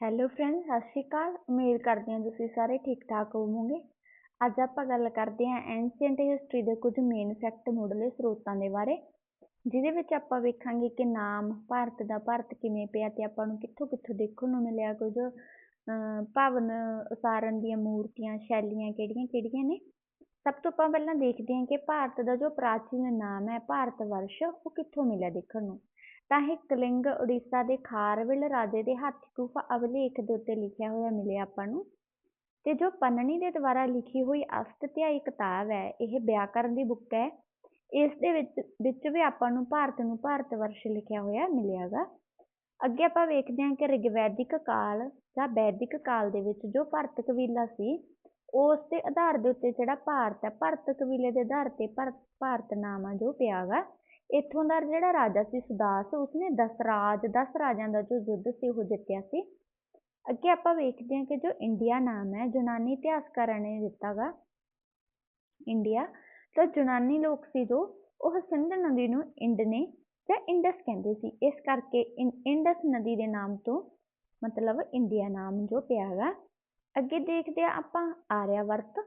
Hello friend ਸਤਿ ਸ਼੍ਰੀ ਅਕਾਲ। ਉਮੀਦ ਕਰਦੇ ਹਾਂ ਤੁਸੀਂ ਸਾਰੇ ਠੀਕ ਠਾਕ ਹੋਵੋਗੇ। ਅੱਜ ਆਪਾਂ ਗੱਲ ਕਰਦੇ ਹਾਂ ਐਂਸ਼ੀਅੰਟ ਹਿਸਟਰੀ ਦੇ ਕੁਝ ਮੇਨ ਫੈਕਟ ਮੁੱਢਲੇ ਸਰੋਤਾਂ ਦੇ ਬਾਰੇ, ਜਿਹਦੇ ਵਿੱਚ ਆਪਾਂ ਵੇਖਾਂਗੇ ਕਿ ਨਾਮ, ਭਾਰਤ ਦਾ ਭਾਰਤ ਕਿਵੇਂ ਪਿਆ ਤੇ ਆਪਾਂ ਨੂੰ ਕਿੱਥੋਂ ਕਿੱਥੋਂ ਦੇਖਣ ਨੂੰ ਮਿਲਿਆ, ਕੁਝ ਭਵਨ ਉਸਾਰਨ ਦੀਆਂ ਮੂਰਤੀਆਂ, ਸ਼ੈਲੀਆਂ ਕਿਹੜੀਆਂ ਕਿਹੜੀਆਂ ਨੇ। ਸਭ ਤੋਂ ਆਪਾਂ ਪਹਿਲਾਂ ਦੇਖਦੇ ਹਾਂ ਕਿ ਭਾਰਤ ਦਾ ਜੋ ਪ੍ਰਾਚੀਨ ਨਾਮ ਹੈ, ਭਾਰਤ ਵਰਸ਼, ਉਹ ਕਿੱਥੋਂ ਮਿਲਿਆ ਦੇਖਣ ਨੂੰ। ਤਾਂ ਇਹ ਕਲਿੰਗ ਉੜੀਸਾ ਦੇ ਖਾਰਵੇਲ ਰਾਜੇ ਦੇ ਹਾਥੀ ਗੁਫਾ ਅਭਿਲੇਖ ਦੇ ਉੱਤੇ ਲਿਖਿਆ ਹੋਇਆ ਮਿਲਿਆ ਆਪਾਂ ਨੂੰ। ਤੇ ਜੋ ਪੰਨਣੀ ਦੇ ਦੁਆਰਾ ਲਿਖੀ ਹੋਈ ਅਸ਼ਟਧਿਆਈ ਕਿਤਾਬ ਹੈ, ਇਹ ਵਿਆਕਰਨ ਦੀ ਬੁੱਕ ਹੈ। ਇਸ ਦੇ ਵਿੱਚ ਵਿੱਚ ਵੀ ਆਪਾਂ ਨੂੰ ਭਾਰਤ ਨੂੰ ਭਾਰਤ ਵਰਸ਼ ਲਿਖਿਆ ਹੋਇਆ ਮਿਲਿਆਗਾ। ਅੱਗੇ ਆਪਾਂ ਵੇਖਦੇ ਹਾਂ ਕਿ ਰਿਗਵੈਦਿਕ ਕਾਲ ਜਾਂ ਵੈਦਿਕ ਕਾਲ ਦੇ ਵਿੱਚ ਜੋ ਭਾਰਤ ਕਬੀਲਾ ਸੀ, ਉਸ ਦੇ ਆਧਾਰ ਦੇ ਉੱਤੇ ਜਿਹੜਾ ਭਾਰਤ ਹੈ, ਭਾਰਤ ਕਬੀਲੇ ਦੇ ਆਧਾਰ ਤੇ ਭਾਰਤ ਨਾਮ ਆ ਜੋ ਪਿਆਗਾ। ਇੱਥੋਂ ਦਾ ਜਿਹੜਾ ਰਾਜਾ ਸੀ ਸੁਦਾਸ, ਉਸਨੇ ਦਸਰਾਜ ਦਸ ਰਾਜਿਆਂ ਦਾ ਜੋ ਯੁੱਧ ਸੀ ਉਹ ਜਿੱਤਿਆ ਸੀ। ਅੱਗੇ ਆਪਾਂ ਵੇਖਦੇ ਹਾਂ ਕਿ ਜੋ ਇੰਡੀਆ ਨਾਮ ਹੈ, ਯੂਨਾਨੀ ਇਤਿਹਾਸਕਾਰਾਂ ਨੇ ਦਿੱਤਾਗਾ ਇੰਡੀਆ। ਤਾਂ ਯੂਨਾਨੀ ਲੋਕ ਸੀ ਜੋ, ਉਹ ਸਿੰਧ ਨਦੀ ਨੂੰ ਇੰਡ ਨੇ ਜਾਂ ਇੰਡਸ ਕਹਿੰਦੇ ਸੀ। ਇਸ ਕਰਕੇ ਇੰਡਸ ਨਦੀ ਦੇ ਨਾਮ ਤੋਂ ਮਤਲਬ ਇੰਡੀਆ ਨਾਮ ਜੋ ਪਿਆ ਹੈਗਾ ਅੱਗੇ ਦੇਖਦੇ ਆ ਆਪਾਂ ਆਰਿਆਵਰਤ।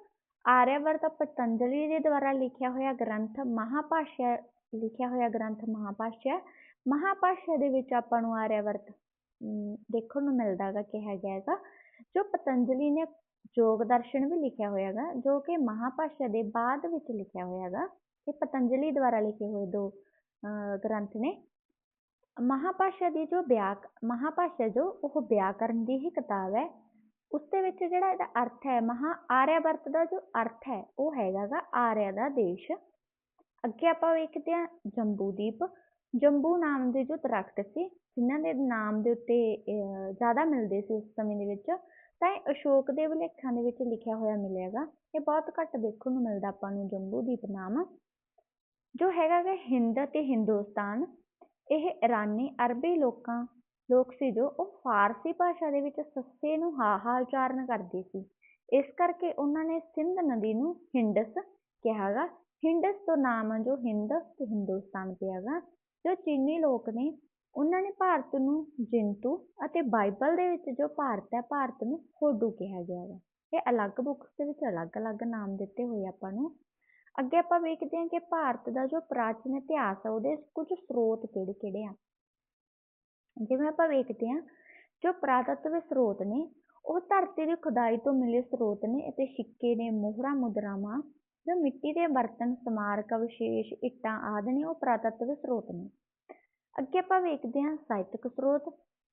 ਆਰਿਆਵਰਤ ਪਤੰਜਲੀ ਦੇ ਦੁਆਰਾ ਲਿਖਿਆ ਹੋਇਆ ਗ੍ਰੰਥ ਮਹਾਭਾਸ਼ਾ ਲਿਖਿਆ ਹੋਇਆ ਗ੍ਰੰਥ ਮਹਾਭਾਸ਼ਾ ਮਹਾਂਭਾਸ਼ਾ ਦੇ ਵਿੱਚ ਆਪਾਂ ਨੂੰ ਆਰਿਆਵਰਤ ਦੇਖਣ ਨੂੰ ਮਿਲਦਾ ਗਾ ਕਿਹਾ ਗਿਆ ਹੈਗਾ, ਜੋ ਪਤੰਜਲੀ ਨੇ ਯੋਗ ਦਰਸ਼ਨ ਵੀ ਲਿਖਿਆ ਹੋਇਆ ਹੈਗਾ, ਜੋ ਕਿ ਮਹਾਂਭਾਸ਼ਾ ਦੇ ਬਾਅਦ ਵਿੱਚ ਲਿਖਿਆ ਹੋਇਆ ਹੈਗਾ, ਇਹ ਪਤੰਜਲੀ ਦੁਆਰਾ ਲਿਖੇ ਹੋਏ ਦੋ ਅਹ ਗ੍ਰੰਥ ਨੇ। ਮਹਾਂਭਾਸ਼ਾ ਦੀ ਜੋ ਵਿਆਕ, ਮਹਾਭਾਸ਼ਾ ਜੋ ਉਹ ਵਿਆਕਰਨ ਦੀ ਹੀ ਕਿਤਾਬ ਹੈ। ਉਸ ਦੇ ਵਿੱਚ ਜਿਹੜਾ ਇਹਦਾ ਅਰਥ ਹੈ, ਮਹਾ ਆਰਿਆਵਰਤ ਦਾ ਜੋ ਅਰਥ ਹੈ, ਉਹ ਹੈਗਾ ਗਾ ਆਰਿਆ ਦਾ ਦੇਸ਼। ਅੱਗੇ ਆਪਾਂ ਵੇਖਦੇ ਹਾਂ ਜੰਬੂਦੀਪ। ਜੰਬੂ ਨਾਮ ਦੇ ਜੋ ਦਰਖਤ ਸੀ, ਜਿਨ੍ਹਾਂ ਦੇ ਨਾਮ ਦੇ ਉੱਤੇ ਜ਼ਿਆਦਾ ਮਿਲਦੇ ਸੀ ਉਸ ਸਮੇਂ ਦੇ ਵਿੱਚ, ਤਾਂ ਇਹ ਅਸ਼ੋਕ ਦੇ ਵਿਲੇਖਾਂ ਦੇ ਵਿੱਚ ਲਿਖਿਆ ਹੋਇਆ ਮਿਲੇਗਾ। ਇਹ ਬਹੁਤ ਘੱਟ ਦੇਖਣ ਨੂੰ ਮਿਲਦਾ ਆਪਾਂ ਨੂੰ ਜੰਬੂ ਨਾਮ। ਜੋ ਹੈਗਾ ਗਾ ਹਿੰਦ ਅਤੇ ਹਿੰਦੁਸਤਾਨ, ਇਹ ਇਰਾਨੀ ਅਰਬੀ ਲੋਕਾਂ, ਲੋਕ ਸੀ ਜੋ ਉਹ ਫਾਰਸੀ ਭਾਸ਼ਾ ਦੇ ਵਿੱਚ ਸੱਸੇ ਨੂੰ ਹਾ ਹਾਹਾ ਉਚਾਰਨ ਕਰਦੇ ਸੀ। ਇਸ ਕਰਕੇ ਉਹਨਾਂ ਨੇ ਸਿੰਧ ਨਦੀ ਨੂੰ ਹਿੰਡਸ ਕਿਹਾਗਾ ਹਿੰਡਸ ਤੋਂ ਨਾਮ ਜੋ ਹਿੰਦ ਤੇ ਹਿੰਦੁਸਤਾਨ ਪਿਆਗਾ ਜੋ ਚੀਨੀ ਲੋਕ ਨੇ, ਉਹਨਾਂ ਨੇ ਭਾਰਤ ਨੂੰ ਜਿੰਤੂ ਅਤੇ ਬਾਈਬਲ ਦੇ ਵਿੱਚ ਜੋ ਭਾਰਤ ਹੈ, ਭਾਰਤ ਨੂੰ ਹੋਡੂ ਕਿਹਾ ਗਿਆ ਹੈ ਇਹ ਅਲੱਗ ਬੁੱਕਸ ਦੇ ਵਿੱਚ ਅਲੱਗ-ਅਲੱਗ ਨਾਮ ਦਿੱਤੇ ਹੋਏ ਆਪਾਂ ਨੂੰ। ਅੱਗੇ ਆਪਾਂ ਵੇਖਦੇ ਹਾਂ ਕਿ ਭਾਰਤ ਦਾ ਜੋ ਪ੍ਰਾਚੀਨ ਇਤਿਹਾਸ ਹੈ ਉਹਦੇ ਕੁਝ ਸਰੋਤ ਕਿਹੜੇ-ਕਿਹੜੇ ਆ। ਜਿਵੇਂ ਆਪਾਂ ਵੇਖਦੇ ਹਾਂ, ਜੋ ਪ੍ਰਾਤਤਵ ਸਰੋਤ ਨੇ, ਉਹ ਧਰਤੀ ਦੀ ਖੁਦਾਈ ਤੋਂ ਮਿਲੇ ਸਰੋਤ ਨੇ ਅਤੇ ਸਿੱਕੇ ਨੇ, ਮੋਹਰਾਂ, ਮੁਦਰਾਵਾਂ ਜੋ ਮਿੱਟੀ ਦੇ ਬਰਤਨ, ਸਮਾਰਕ ਵਿਸ਼ੇਸ਼ ਇੱਟਾਂ ਆਦਿ ਨੇ ਉਹ ਪ੍ਰਾਤਤਵ ਸਰੋਤ ਨੇ। ਅੱਗੇ ਆਪਾਂ ਵੇਖਦੇ ਹਾਂ ਸਾਹਿਤਕ ਸਰੋਤ,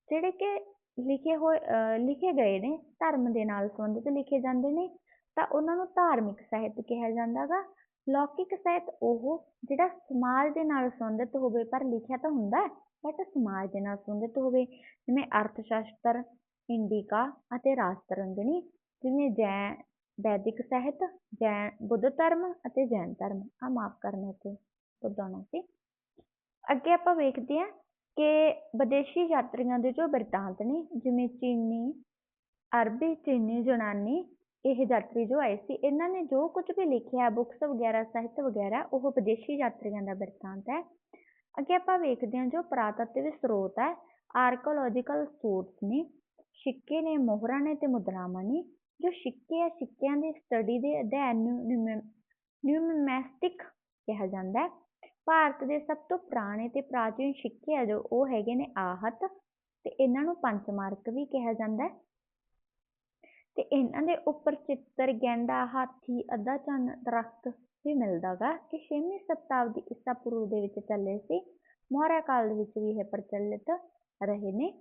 ਜਿਹੜੇ ਕਿ ਲਿਖੇ ਹੋਏ ਲਿਖੇ ਗਏ ਨੇ, ਧਰਮ ਦੇ ਨਾਲ ਸੰਬੰਧਿਤ ਲਿਖੇ ਜਾਂਦੇ ਨੇ, ਤਾਂ ਉਹਨਾਂ ਨੂੰ ਧਾਰਮਿਕ ਸਾਹਿਤ ਕਿਹਾ ਜਾਂਦਾਗਾ ਲੌਕਿਕ ਸਾਹਿਤ ਉਹ ਜਿਹੜਾ ਸਮਾਜ ਦੇ ਨਾਲ ਸੰਬੰਧਿਤ ਹੋਵੇ, ਪਰ ਲਿਖਿਆ ਤਾਂ ਹੁੰਦਾ ਹੈ ਬਟ ਸਮਾਜ ਦੇ ਨਾਲ ਸੰਬੰਧਿਤ ਹੋਵੇ, ਜਿਵੇਂ ਅਰਥ ਸ਼ਾਸਤਰ, ਇੰਡਿਕਾ ਅਤੇ ਰਾਸ਼ਟਰੰਗਣੀ ਜਿਵੇਂ ਜੈ ਵੈਦਿਕ ਸਾਹਿਤ, ਜੈਨ, ਬੁੱਧ ਧਰਮ ਅਤੇ ਜੈਨ ਧਰਮ। ਆ ਮਾਫ ਕਰਨਾ ਤੇ ਬੁੱਧਾਣਾ ਸੀ। ਅੱਗੇ ਆਪਾਂ ਵੇਖਦੇ ਹਾਂ ਕਿ ਵਿਦੇਸ਼ੀ ਯਾਤਰੀਆਂ ਦੇ ਜੋ ਬਿਰਤਾਂਤ ਨੇ, ਜਿਵੇਂ ਚੀਨੀ, ਅਰਬੀ, ਚੀਨੀ, ਯੂਨਾਨੀ, ਇਹ ਯਾਤਰੀ ਜੋ ਆਏ ਸੀ, ਇਹਨਾਂ ਨੇ ਜੋ ਕੁਝ ਵੀ ਲਿਖਿਆ, ਬੁੱਕਸ ਵਗੈਰਾ, ਸਾਹਿਤ ਵਗੈਰਾ, ਉਹ ਵਿਦੇਸ਼ੀ ਯਾਤਰੀਆਂ ਦਾ ਬਿਰਤਾਂਤ ਹੈ। ਅੱਗੇ ਆਪਾਂ ਵੇਖਦੇ ਹਾਂ ਜੋ ਪ੍ਰਾਤਤਵ ਸਰੋਤ ਹੈ ਆਰਕੋਲੋਜੀਕਲ ਸੋਰਸ ਨੇ, ਸਿੱਕੇ ਨੇ, ਮੋਹਰਾਂ ਨੇ ਤੇ ਮੁਦਰਾਵਾਂ ਨੇ। ਜੋ ਸਿੱਕੇ ਆ, ਸਿੱਕਿਆਂ ਦੀ ਸਟੱਡੀ ਦੇ ਅਧਿਐਨ ਨੂੰ ਨਿਊਮੈਸਟਿਕ ਕਿਹਾ ਜਾਂਦਾ ਹੈ। ਭਾਰਤ ਦੇ ਸਭ ਤੋਂ ਪੁਰਾਣੇ ਤੇ ਪ੍ਰਾਚੀਨ ਸਿੱਕੇ ਆ ਜੋ ਉਹ ਹੈਗੇ ਨੇ ਆਹਤ ਤੇ ਇਹਨਾਂ ਨੂੰ ਪੰਚਮਾਰਕ ਵੀ ਕਿਹਾ ਜਾਂਦਾ ਹੈ। ਤੇ ਇਹਨਾਂ ਦੇ ਉੱਪਰ ਚਿੱਤਰ ਗੈਂਡਾ ਹਾਥੀ, ਅੱਧਾ ਚੰਨ, ਦਰਖਤ ਵੀ ਮਿਲਦਾ ਗਾ। ਇਹ ਛੇਵੀਂ ਸ਼ਤਾਬਦੀ ਈਸਾ ਪੂਰਵ ਦੇ ਵਿੱਚ ਚੱਲੇ ਸੀ। ਮੌਰਿਆ ਕਾਲ ਦੇ ਵਿੱਚ ਵੀ ਇਹ ਪ੍ਰਚਲਿਤ ਰਹੇ ਨੇ।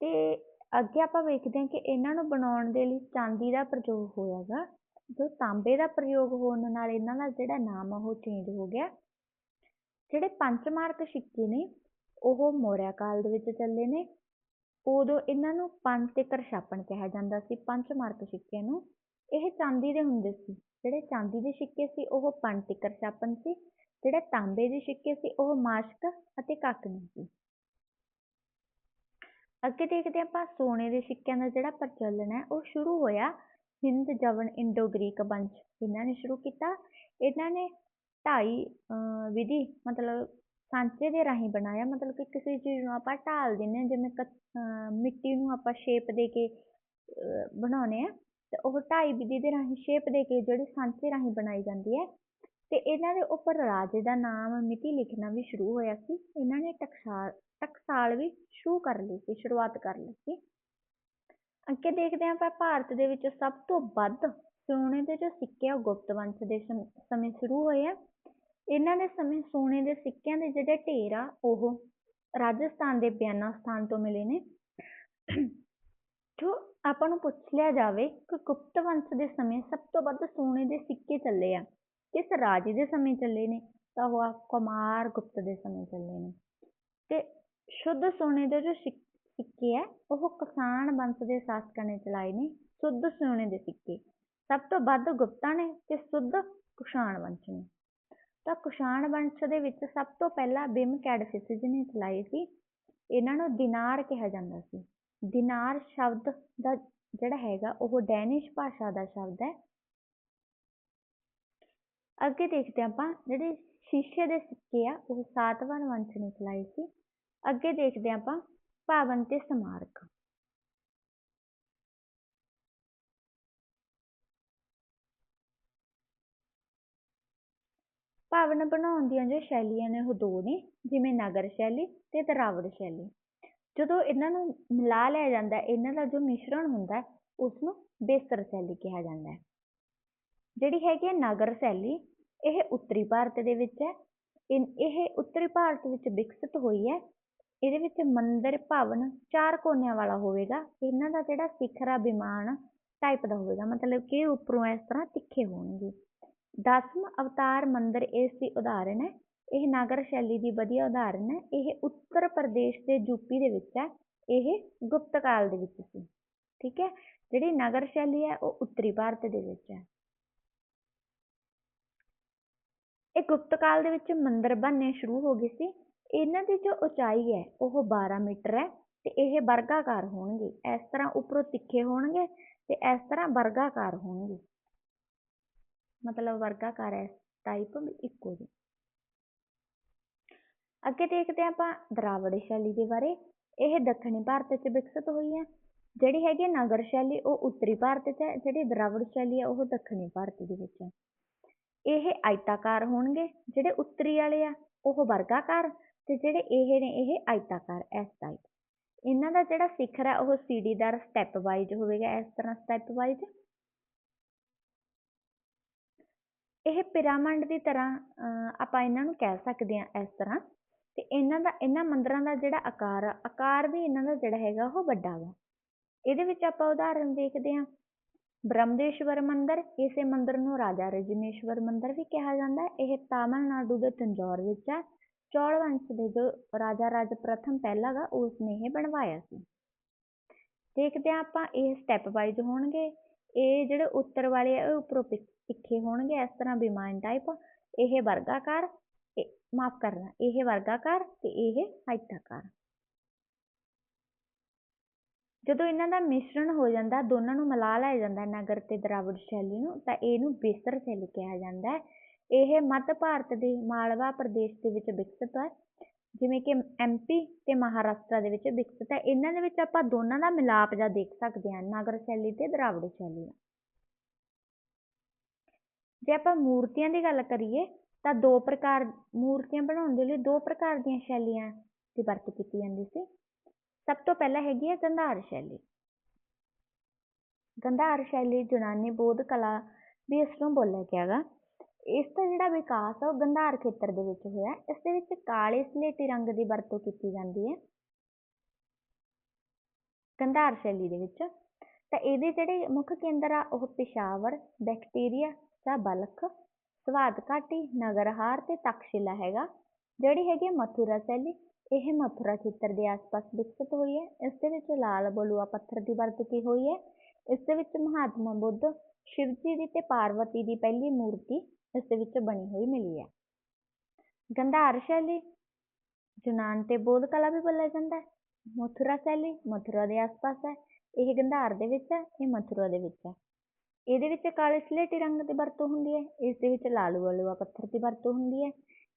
ਤੇ ਅੱਗੇ ਆਪਾਂ ਵੇਖਦੇ ਹਾਂ ਕਿ ਇਹਨਾਂ ਨੂੰ ਬਣਾਉਣ ਦੇ ਲਈ ਚਾਂਦੀ ਦਾ ਪ੍ਰਯੋਗ ਹੋਇਆਗਾ ਜੋ ਤਾਂਬੇ ਦਾ ਪ੍ਰਯੋਗ ਹੋਣ ਨਾਲ ਇਹਨਾਂ ਦਾ ਜਿਹੜਾ ਨਾਮ ਆ ਉਹ ਚੇਂਜ ਹੋ ਗਿਆ। ਜਿਹੜੇ ਪੰਚਮਾਰਕ ਸਿੱਕੇ ਨੇ, ਉਹ ਮੌਰਿਆ ਕਾਲ ਦੇ ਵਿੱਚ ਚੱਲੇ ਨੇ। ਉਦੋਂ ਇਹਨਾਂ ਨੂੰ ਪੰਜ ਤੇ ਕਰਸ਼ਾਪਣ ਕਿਹਾ ਜਾਂਦਾ ਸੀ, ਪੰਚਮਾਰਕ ਸਿੱਕਿਆਂ ਨੂੰ। ਇਹ ਚਾਂਦੀ ਦੇ ਹੁੰਦੇ ਸੀ। ਜਿਹੜੇ ਚਾਂਦੀ ਦੇ ਸਿੱਕੇ ਸੀ, ਉਹ ਪੰਜ ਤੇ ਕਰਸ਼ਾਪਣ ਸੀ। ਜਿਹੜੇ ਤਾਂਬੇ ਦੇ ਸਿੱਕੇ ਸੀ, ਉਹ ਮਾਸ਼ਕ ਅਤੇ ਕਾਕਨੀ ਸੀ। ਅੱਗੇ ਦੇਖਦੇ ਹਾਂ ਆਪਾਂ ਸੋਨੇ ਦੇ ਸਿੱਕਿਆਂ ਦਾ ਜਿਹੜਾ ਪ੍ਰਚਲਨ ਹੈ, ਉਹ ਸ਼ੁਰੂ ਹੋਇਆ ਹਿੰਦ ਜਵਨ ਇੰਡੋ ਗ੍ਰੀਕ ਵੰਸ਼ ਇਹਨਾਂ ਨੇ ਸ਼ੁਰੂ ਕੀਤਾ। ਇਹਨਾਂ ਨੇ ਢਾਈ ਵਿਧੀ ਮਤਲਬ ਸਾਂਚੇ ਦੇ ਰਾਹੀਂ ਬਣਾਇਆ। ਮਤਲਬ ਕਿ ਕਿਸੇ ਚੀਜ਼ ਨੂੰ ਆਪਾਂ ਢਾਲ ਦਿੰਦੇ ਹਾਂ, ਜਿਵੇਂ ਕ ਮਿੱਟੀ ਨੂੰ ਆਪਾਂ ਸ਼ੇਪ ਦੇ ਕੇ ਬਣਾਉਂਦੇ ਆ ਤੇ ਉਹ ਢਾਈ ਵਿਧੀ ਦੇ ਰਾਹੀਂ ਸ਼ੇਪ ਦੇ ਕੇ ਜਿਹੜੀ ਸਾਂਚੇ ਰਾਹੀਂ ਬਣਾਈ ਜਾਂਦੀ ਹੈ ਤੇ ਇਹਨਾਂ ਦੇ ਉੱਪਰ ਰਾਜੇ ਦਾ ਨਾਮ ਮਿਤੀ ਲਿਖਣਾ ਵੀ ਸ਼ੁਰੂ ਹੋਇਆ ਸੀ। ਇਹਨਾਂ ਨੇ ਟਕਸਾਲ ਟਕਸਾਲ ਵੀ ਸ਼ੁਰੂ ਕਰ ਲਈ ਸੀ, ਸ਼ੁਰੂਆਤ ਕਰ ਲਈ ਸੀ। ਅੱਗੇ ਦੇਖਦੇ ਹਾਂ ਆਪਾਂ ਭਾਰਤ ਦੇ ਵਿੱਚ ਸਭ ਤੋਂ ਵੱਧ ਸੋਨੇ ਦੇ ਜੋ ਸਿੱਕੇ ਆ, ਉਹ ਗੁਪਤ ਵੰਸ਼ ਦੇ ਸਮੇਂ ਸ਼ੁਰੂ ਹੋਏ ਆ। ਇਹਨਾਂ ਦੇ ਸਮੇਂ ਸੋਨੇ ਦੇ ਸਿੱਕਿਆਂ ਦੇ ਜਿਹੜੇ ਢੇਰ ਆ, ਉਹ ਰਾਜਸਥਾਨ ਦੇ ਬਿਆਨਾ ਸਥਾਨ ਤੋਂ ਮਿਲੇ ਨੇ। ਜੋ ਆਪਾਂ ਨੂੰ ਪੁੱਛ ਲਿਆ ਜਾਵੇ ਕਿ ਗੁਪਤ ਵੰਸ਼ ਦੇ ਸਮੇਂ ਸਭ ਤੋਂ ਵੱਧ ਸੋਨੇ ਦੇ ਸਿੱਕੇ ਚੱਲੇ ਆ ਕਿਸ ਰਾਜੇ ਦੇ ਸਮੇਂ ਚੱਲੇ ਨੇ, ਤਾਂ ਉਹ ਆ ਕੁਮਾਰ ਗੁਪਤ ਦੇ ਸਮੇਂ ਚੱਲੇ ਨੇ। ਤੇ ਸ਼ੁੱਧ ਸੋਨੇ ਦੇ ਜੋ ਸਿੱਕੇ ਆ, ਉਹ ਕਿਸਾਨ ਵੰਸ਼ ਦੇ ਸ਼ਾਸਕਾਂ ਨੇ ਚਲਾਏ ਨੇ, ਸ਼ੁੱਧ ਸੋਨੇ ਦੇ ਸਿੱਕੇ। ਸਭ ਤੋਂ ਵੱਧ ਗੁਪਤਾਂ ਨੇ ਤੇ ਸ਼ੁੱਧ ਕੁਸ਼ਾਣ ਵੰਸ਼ ਨੇ। ਤਾਂ ਕੁਸ਼ਾਣ ਵੰਸ਼ ਦੇ ਵਿੱਚ ਸਭ ਤੋਂ ਪਹਿਲਾਂ ਬਿਮ ਕੈਡਫਿਸਿਸ ਨੇ ਚਲਾਏ ਸੀ। ਇਹਨਾਂ ਨੂੰ ਦਿਨਾਰ ਕਿਹਾ ਜਾਂਦਾ ਸੀ। ਦਿਨਾਰ ਸ਼ਬਦ ਦਾ ਜਿਹੜਾ ਹੈਗਾ, ਉਹ ਡੈਨਿਸ਼ ਭਾਸ਼ਾ ਦਾ ਸ਼ਬਦ ਹੈ। ਅੱਗੇ ਦੇਖਦੇ ਹਾਂ ਆਪਾਂ, ਜਿਹੜੇ ਸ਼ੀਸ਼ੇ ਦੇ ਸਿੱਕੇ ਆ, ਉਹ ਸਾਤਵਾਹਨ ਵੰਸ਼ ਨੇ ਚਲਾਏ ਸੀ। ਅੱਗੇ ਦੇਖਦੇ ਹਾਂ ਆਪਾਂ, ਭਵਨ ਤੇ ਸਮਾਰਕ। ਭਵਨ ਬਣਾਉਣ ਦੀਆਂ ਜੋ ਸ਼ੈਲੀਆਂ ਨੇ, ਉਹ ਦੋ ਨੇ, ਜਿਵੇਂ ਨਗਰ ਸ਼ੈਲੀ ਤੇ ਦਰਾਵੜ ਸ਼ੈਲੀ। ਜਦੋਂ ਇਹਨਾਂ ਨੂੰ ਮਿਲਾ ਲਿਆ ਜਾਂਦਾ ਇਹਨਾਂ ਦਾ ਜੋ ਮਿਸ਼ਰਣ ਹੁੰਦਾ ਉਸ ਨੂੰ ਬੇਸਰ ਸ਼ੈਲੀ ਕਿਹਾ ਜਾਂਦਾ ਹੈ। ਜਿਹੜੀ ਹੈਗੀ ਹੈ ਨਗਰ ਸ਼ੈਲੀ ਇਹ ਉੱਤਰੀ ਭਾਰਤ ਦੇ ਵਿੱਚ ਹੈ। ਇਹ ਉੱਤਰੀ ਭਾਰਤ ਵਿੱਚ ਵਿਕਸਿਤ ਹੋਈ ਹੈ। ਇਹਦੇ ਵਿੱਚ ਮੰਦਰ, ਭਵਨ ਚਾਰ ਕੋਨਿਆਂ ਵਾਲਾ ਹੋਵੇਗਾ। ਇਹਨਾਂ ਦਾ ਜਿਹੜਾ ਸਿਖਰਾ ਵਿਮਾਨ ਟਾਈਪ ਦਾ ਹੋਵੇਗਾ। ਮਤਲਬ ਕਿ ਉੱਪਰੋਂ ਇਸ ਤਰ੍ਹਾਂ ਤਿੱਖੇ ਹੋਣਗੇ। ਦਸਮ ਅਵਤਾਰ ਮੰਦਰ ਇਸ ਦੀ ਉਦਾਹਰਣ ਹੈ। ਇਹ ਨਾਗਰ ਸ਼ੈਲੀ ਦੀ ਵਧੀਆ ਉਦਾਹਰਣ ਹੈ। ਇਹ ਉੱਤਰ ਪ੍ਰਦੇਸ਼ ਦੇ ਯੂਪੀ ਦੇ ਵਿੱਚ ਹੈ। ਇਹ ਗੁਪਤ ਕਾਲ ਦੇ ਵਿੱਚ ਸੀ। ਠੀਕ ਹੈ। ਜਿਹੜੀ ਨਗਰ ਸ਼ੈਲੀ ਹੈ, ਉਹ ਉੱਤਰੀ ਭਾਰਤ ਦੇ ਵਿੱਚ ਹੈ। ਇਹ ਗੁਪਤ ਕਾਲ ਦੇ ਵਿੱਚ ਮੰਦਿਰ ਬਣਨੇ ਸ਼ੁਰੂ ਹੋ ਗਏ ਸੀ। ਇਹਨਾਂ ਦੀ ਜੋ ਉਚਾਈ ਹੈ, ਉਹ 12 ਮੀਟਰ ਹੈ ਤੇ ਇਹ ਵਰਗਾਕਾਰ ਹੋਣਗੇ। ਇਸ ਤਰ੍ਹਾਂ ਉੱਪਰੋਂ ਤਿੱਖੇ ਹੋਣਗੇ ਤੇ ਇਸ ਤਰ੍ਹਾਂ ਵਰਗਾਕਾਰ ਹੋਣਗੇ। ਮਤਲਬ ਵਰਗਾਕਾਰ ਹੈ ਟਾਈਪ ਇੱਕੋ ਜਿਹੇ। ਅੱਗੇ ਦੇਖਦੇ ਹਾਂ ਆਪਾਂ ਦਰਾਵੜ ਸ਼ੈਲੀ ਦੇ ਬਾਰੇ। ਇਹ ਦੱਖਣੀ ਭਾਰਤ ਵਿੱਚ ਵਿਕਸਿਤ ਹੋਈ ਹੈ। ਜਿਹੜੀ ਹੈਗੀ ਨਗਰ ਸ਼ੈਲੀ, ਉਹ ਉੱਤਰੀ ਭਾਰਤ 'ਚ ਹੈ। ਜਿਹੜੀ ਦਰਾਵੜ ਸ਼ੈਲੀ ਹੈ, ਉਹ ਦੱਖਣੀ ਭਾਰਤ ਦੇ ਵਿੱਚ ਹੈ। ਇਹ ਆਇਤਾਕਾਰ ਹੋਣਗੇ, ਜਿਹੜੇ ਉੱਤਰੀ ਵਾਲੇ ਆ, ਉਹ ਵਰਗਾਕਾਰ ਤੇ ਜਿਹੜੇ ਇਹ ਨੇ, ਇਹ ਆਇਤਾਕਾਰ, ਇਸ ਟਾਈਪ ਇਹਨਾਂ ਦਾ ਜਿਹੜਾ ਸਿਖਰ ਹੈ ਉਹ ਸੀੜੀਦਾਰ ਸਟੈਪ ਵਾਈਜ਼ ਹੋਵੇਗਾ, ਇਸ ਤਰ੍ਹਾਂ ਸਟੈਪ ਵਾਈਜ਼ ਇਹ ਪਿਰਾਮਿਡ ਦੀ ਤਰ੍ਹਾਂ ਆਪਾਂ ਇਹਨਾਂ ਨੂੰ ਕਹਿ ਸਕਦੇ ਹਾਂ, ਇਸ ਤਰ੍ਹਾਂ। ਤੇ ਇਹਨਾਂ ਦਾ, ਇਹਨਾਂ ਮੰਦਰਾਂ ਦਾ ਜਿਹੜਾ ਆਕਾਰ ਆ, ਆਕਾਰ ਵੀ ਇਹਨਾਂ ਦਾ ਜਿਹੜਾ ਹੈਗਾ, ਉਹ ਵੱਡਾ ਵਾ। ਇਹਦੇ ਵਿੱਚ ਆਪਾਂ ਉਦਾਹਰਨ ਦੇਖਦੇ ਹਾਂ। ਬ੍ਰਹਮਦੇਸ਼ਵਰ ਮੰਦਿਰ, ਇਸੇ ਮੰਦਿਰ ਨੂੰ ਰਾਜਾ ਰਜਨੇਸ਼ਵਰ ਮੰਦਿਰ ਵੀ ਕਿਹਾ ਜਾਂਦਾ ਹੈ। ਇਹ ਤਾਮਿਲਨਾਡੂ ਦੇ ਤੰਜੌਰ ਵਿੱਚ ਹੈ। ਚੌਲ ਵੰਸ਼ ਦੇ ਜੋ ਰਾਜਾ ਰਾਜ ਪ੍ਰਥਮ ਪਹਿਲਾ ਗਾ ਉਸ ਇਹ ਬਣਵਾਇਆ ਸੀ। ਦੇਖਦੇ ਹਾਂ ਆਪਾਂ ਇਹ ਸਟੈਪ ਵਾਈਜ਼ ਹੋਣਗੇ। ਇਹ ਜਿਹੜੇ ਉੱਤਰ ਵਾਲੇ ਆ ਉਹ ਉੱਪਰੋਂ ਤਿੱਖੇ ਹੋਣਗੇ, ਇਸ ਤਰ੍ਹਾਂ ਵਿਮਾਨ ਟਾਈਪ ਇਹ ਵਰਗਾਕਾਰ ਮਾਫ ਕਰਨਾ, ਇਹ ਵਰਗਾਕਾਰ ਤੇ ਇਹ ਆਇਤਾਕਾਰ। ਜਦੋਂ ਇਹਨਾਂ ਦਾ ਮਿਸ਼ਰਣ ਹੋ ਜਾਂਦਾ, ਦੋਨਾਂ ਨੂੰ ਮਿਲਾ ਲਿਆ ਜਾਂਦਾ ਨਗਰ ਤੇ ਦਰਾਵੜ ਸ਼ੈਲੀ ਨੂੰ, ਤਾਂ ਇਹਨੂੰ ਬੇਸਰ ਸ਼ੈਲੀ ਕਿਹਾ ਜਾਂਦਾ ਹੈ। ਇਹ ਮੱਧ ਭਾਰਤ ਦੇ ਮਾਲਵਾ ਪ੍ਰਦੇਸ਼ ਦੇ ਵਿੱਚ ਵਿਕਸਿਤ ਹੈ। ਜਿਵੇਂ ਕਿ ਐਮਪੀ ਤੇ ਮਹਾਰਾਸ਼ਟਰ ਦੇ ਵਿੱਚ ਵਿਕਸਿਤ ਹੈ। ਇਹਨਾਂ ਦੇ ਵਿੱਚ ਆਪਾਂ ਦੋਨਾਂ ਦਾ ਮਿਲਾਪ ਜਾਂ ਦੇਖ ਸਕਦੇ ਹਾਂ, ਨਗਰ ਸ਼ੈਲੀ ਤੇ ਦਰਾਵੜ ਸ਼ੈਲੀ ਦਾ ਜੇ ਆਪਾਂ ਮੂਰਤੀਆਂ ਦੀ ਗੱਲ ਕਰੀਏ, ਤਾਂ ਦੋ ਪ੍ਰਕਾਰ ਮੂਰਤੀਆਂ ਬਣਾਉਣ ਦੇ ਲਈ ਦੋ ਪ੍ਰਕਾਰ ਦੀਆਂ ਸ਼ੈਲੀਆਂ ਦੀ ਵਰਤੋਂ ਕੀਤੀ ਜਾਂਦੀ ਸੀ। ਸਭ ਤੋਂ ਪਹਿਲਾਂ ਹੈਗੀ ਹੈ ਗੰਧਾਰ ਸ਼ੈਲੀ। ਗੰਧਾਰ ਸ਼ੈਲੀ ਯੂਨਾਨੀ ਬੌਧ ਕਲਾ ਵੀ ਇਸ ਬੋਲਿਆ ਗਿਆ ਗਾ। ਇਸ ਜਿਹੜਾ ਵਿਕਾਸ ਆ ਉਹ ਗੰਧਾਰ ਖੇਤਰ ਦੇ ਵਿੱਚ ਹੋਇਆ। ਇਸ ਵਿੱਚ ਕਾਲੇ ਸਲੇਟੀ ਰੰਗ ਦੀ ਵਰਤੋਂ ਕੀਤੀ ਜਾਂਦੀ ਹੈ। ਗੰਧਾਰ ਸ਼ੈਲੀ ਦੇ ਵਿੱਚ ਤਾਂ ਇਹਦੇ ਜਿਹੜੇ ਮੁੱਖ ਕੇਂਦਰ ਆ ਉਹ ਪਿਸ਼ਾਵਰ, ਬੈਕਟੀਰੀਆ ਜਾਂ ਬਲਖ, ਸਵਾਦ ਘਾਟੀ, ਨਗਰਹਾਰ ਤੇ ਤਕਸ਼ਿਲਾ ਹੈਗਾ। ਜਿਹੜੀ ਹੈਗੀ ਮਥੁਰਾ ਸ਼ੈਲੀ। ਇਹ ਮਥੁਰਾ ਖੇਤਰ ਦੇ ਆਸ-ਪਾਸ ਵਿਕਸਿਤ ਹੋਈ ਹੈ। ਇਸ ਦੇ ਵਿੱਚ ਲਾਲ ਬਲੂਆ ਪੱਥਰ ਦੀ ਵਰਤੋਂ ਹੋਈ ਹੈ? ਇਸ ਦੇ ਵਿੱਚ ਮਹਾਤਮਾ ਬੁੱਧ, ਸ਼ਿਵ ਜੀ ਦੀ ਤੇ ਪਾਰਵਤੀ ਦੀ ਪਹਿਲੀ ਮੂਰਤੀ ਇਸ ਦੇ ਵਿੱਚ ਬਣੀ ਹੋਈ ਮਿਲੀ ਹੈ। ਗੰਧਾਰ ਸ਼ੈਲੀ ਯੂਨਾਨ ਤੇ ਬੋਧ ਕਲਾ ਵੀ ਬੋਲਿਆ ਜਾਂਦਾ ਹੈ। ਮਥੁਰਾ ਸ਼ੈਲੀ, ਮਥੁਰਾ ਦੇ ਆਸ-ਪਾਸ ਹੈ। ਇਹ ਗੰਧਾਰ ਦੇ ਵਿੱਚ ਹੈ, ਇਹ ਮਥੁਰਾ ਦੇ ਵਿੱਚ ਹੈ। ਇਹਦੇ ਵਿੱਚ ਕਾਲੇ ਸਲੇਟੀ ਰੰਗ ਦੀ ਵਰਤੋਂ ਹੁੰਦੀ ਹੈ। ਇਸ ਦੇ ਵਿੱਚ ਲਾਲ ਬਲੂਆ ਪੱਥਰ ਦੀ ਵਰਤੋਂ ਹੁੰਦੀ ਹੈ।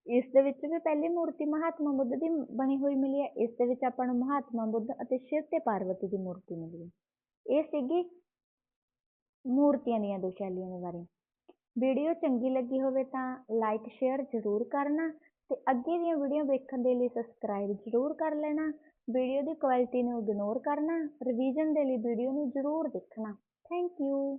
ਇਸ ਦੇ ਵਿੱਚ ਵੀ ਪਹਿਲੀ ਮੂਰਤੀ ਮਹਾਤਮਾ ਬੁੱਧ ਦੀ ਬਣੀ ਹੋਈ ਮਿਲੀ ਹੈ। ਇਸ ਦੇ ਵਿੱਚ ਆਪਾਂ ਨੂੰ ਮਹਾਤਮਾ ਬੁੱਧ ਅਤੇ ਸ਼ਿਵ ਤੇ ਪਾਰਵਤੀ ਦੀ ਮੂਰਤੀ ਮਿਲੀ ਹੈ। ਇਹ ਸੀਗੀ ਮੂਰਤੀਆਂ ਦੀਆਂ ਦੋ ਸ਼ੈਲੀਆਂ ਦੇ ਬਾਰੇ। ਵੀਡੀਓ ਚੰਗੀ ਲੱਗੀ ਹੋਵੇ ਤਾਂ ਲਾਈਕ ਸ਼ੇਅਰ ਜ਼ਰੂਰ ਕਰਨਾ ਤੇ ਅੱਗੇ ਦੀਆਂ ਵੀਡੀਓ ਵੇਖਣ ਦੇ ਲਈ ਸਬਸਕ੍ਰਾਈਬ ਜ਼ਰੂਰ ਕਰ ਲੈਣਾ। ਵੀਡੀਓ ਦੀ ਕੁਆਲਿਟੀ ਨੂੰ ਇਗਨੋਰ ਕਰਨਾ। ਰਿਵੀਜ਼ਨ ਦੇ ਲਈ ਵੀਡੀਓ ਨੂੰ ਜ਼ਰੂਰ ਦੇਖਣਾ। Thank you